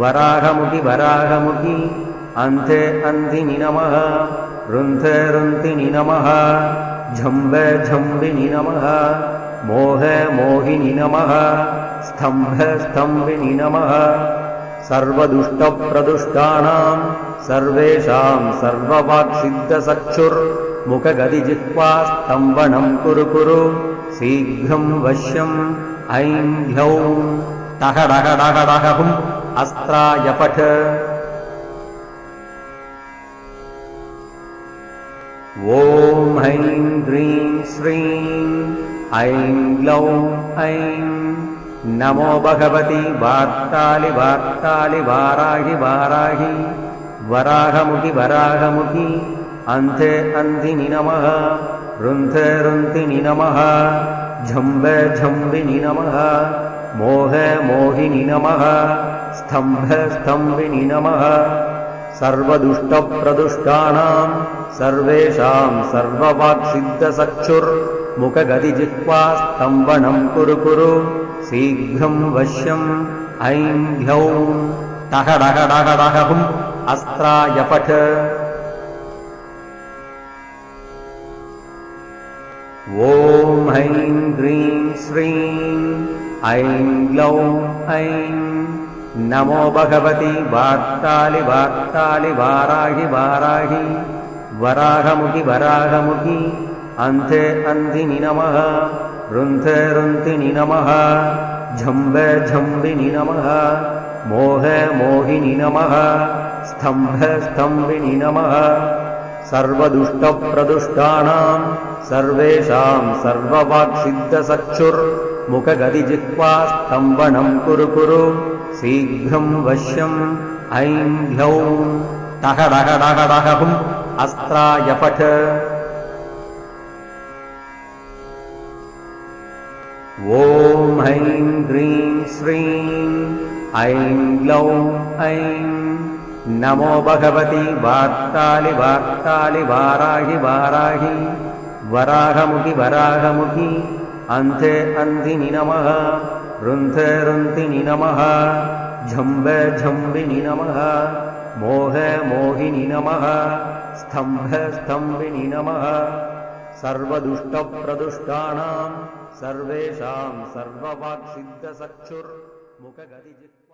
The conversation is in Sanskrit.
वराहमुखि वराहमुखि अन्ते अन्धिनि नमः रुन्थे रुन्तिनि नमः झम्बे झम्बिनि नमः मोहे मोहिनि नमः स्तम्भे स्तम्भिनि नमः। सर्वदुष्टप्रदुष्टानां सर्वेषां सर्ववाक्सिद्धसक्षुर्मुखगदिजिह्वा स्तम्भनं कुरु कुरु शीघ्रं वश्यम् ऐं ह्यौं टह डह डह डहुम् अस्त्राय पठ ॐ ऐं ह्रीं श्रीं ऐं ग्लौं ऐं नमो भगवति वार्तालि वार्तालि वाराहि वाराहि वराहमुखि वराहमुखि अन्ते अन्धिनि नमः रुन्थे रुन्तिनि नमः झम्बे झम्बिनि नमः मोहे मोहिनि नमः स्तम्भे स्तम्भिनि नमः। सर्वदुष्टप्रदुष्टानां सर्वेषां सर्ववाक्सिद्धसक्षुर्मुखगदिजिह्वा स्तम्भनं कुरु कुरु शीघ्रं वश्यम् ऐं ह्यौं। टह डह डह डहुम् अस्त्राय पठ। ॐ ह्रीं श्रीं ऐं ग्लौं ऐं नमो भगवति वार्तालि वार्तालि वाराहि वाराहि वराहमुखि वराहमुखि अन्ते अन्धिनि नमः रुन्थे रुन्तिनि नमः झम्बे झम्बिनि नमः मोहे मोहिनि नमः स्तम्भे स्तम्भिनि नमः सर्वदुष्टप्रदुष्टानां सर्वेषां सर्ववाक्सिद्धसक्षुर्मुखगदिजिह्वा स्तम्भनं कुरु कुरु शीघ्रं वश्यम् ऐं ह्यौं टह डह डह डहुम् अस्त्राय पठ। ॐ ऐं ह्रीं श्रीं ऐं ग्लौं ऐं नमो भगवति वार्तालि वार्तालि वाराहि वाराहि वराहमुखि वराहमुखि अन्ते अन्धिनि नमः रुन्थे रुन्तिनि नमः झम्बे झम्बिनि नमः मोहे मोहिनि नमः स्तम्भे स्तम्भिनि नमः। सर्वदुष्टप्रदुष्टानां सर्वेषां सर्ववाक्सिद्धसक्षुर्मुखगदिजिह्वा